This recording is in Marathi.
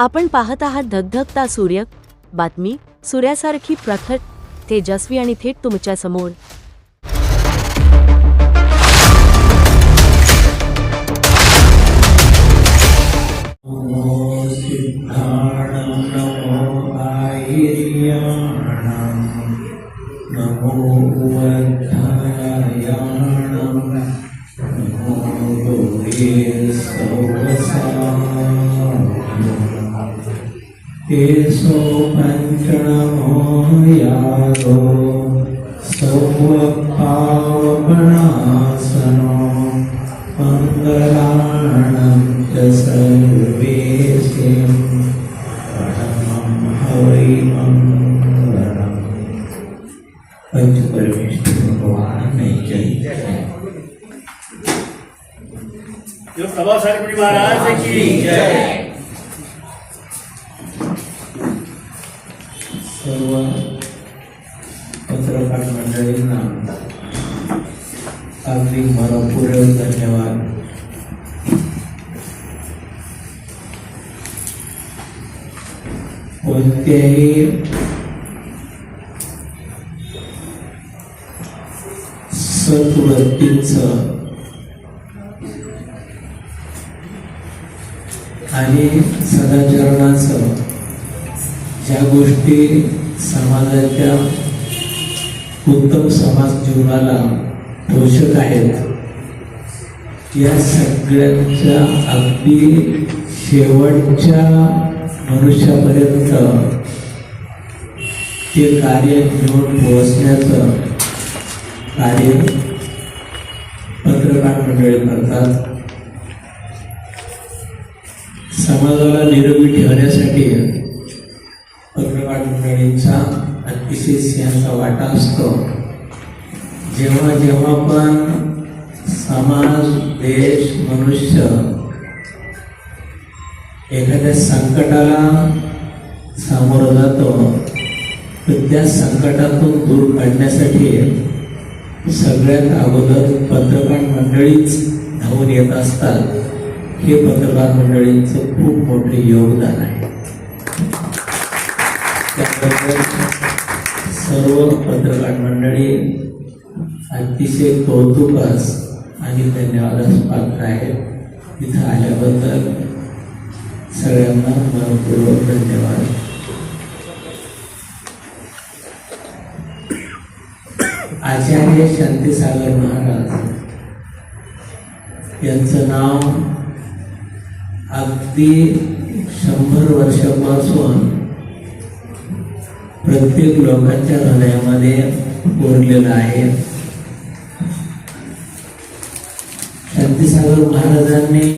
आपण पाहत आहात धगधगता सूर्य. बातमी सूर्यासारखी प्रखर तेजस्वी आणि थेट तुमच्यासमोर. नमो केशो पञ्चणमो यादो सौवपावपणासनो मङ्गलाणं च सर्वेशिं परमं हवै मङ्गलम् पंचपरमेश्वर भगवान जय। सभा सरपंच महाराज की जय। सर्व पत्रकार मंडळींना अगदी मनपूर्वक धन्यवाद. कोणत्याही सद्वृत्तीचं आणि सदाचरणाचं ज्या गोष्टी समाजाच्या उत्तम समाज जीवनाला पोषक आहेत. या सगळ्यांच्या अगदी शेवटच्या मनुष्यापर्यंत ते कार्य घेऊन पोहोचण्याचं कार्य पत्रकार मंडळी करतात. समाजाला निरोगी ठेवण्यासाठी पत्रकार अतिशय सिंहाचा वाटा असतो. जेव्हा जेव्हा पण समाज देश मनुष्य एखाद्या संकटाला सामोरं जातो तर त्या संकटातून दूर काढण्यासाठी सगळ्यात अगोदर पत्रकार मंडळीच धावून येत असतात. हे पत्रकार मंडळींचं खूप मोठे योगदान आहे. सर्व पत्रकार मंडळी अतिशय कौतुकास आणि धन्यवादास पात्र आहेत. इथं आल्याबद्दल सगळ्यांना मनपूर्वक धन्यवाद. आचार्य शांतीसागर महाराज यांचं नाव अगदी शंभर वर्षापासून प्रत्येक लोकांच्या हृदयामध्ये कोरलेलं आहे. शांतीसागर महाराजांनी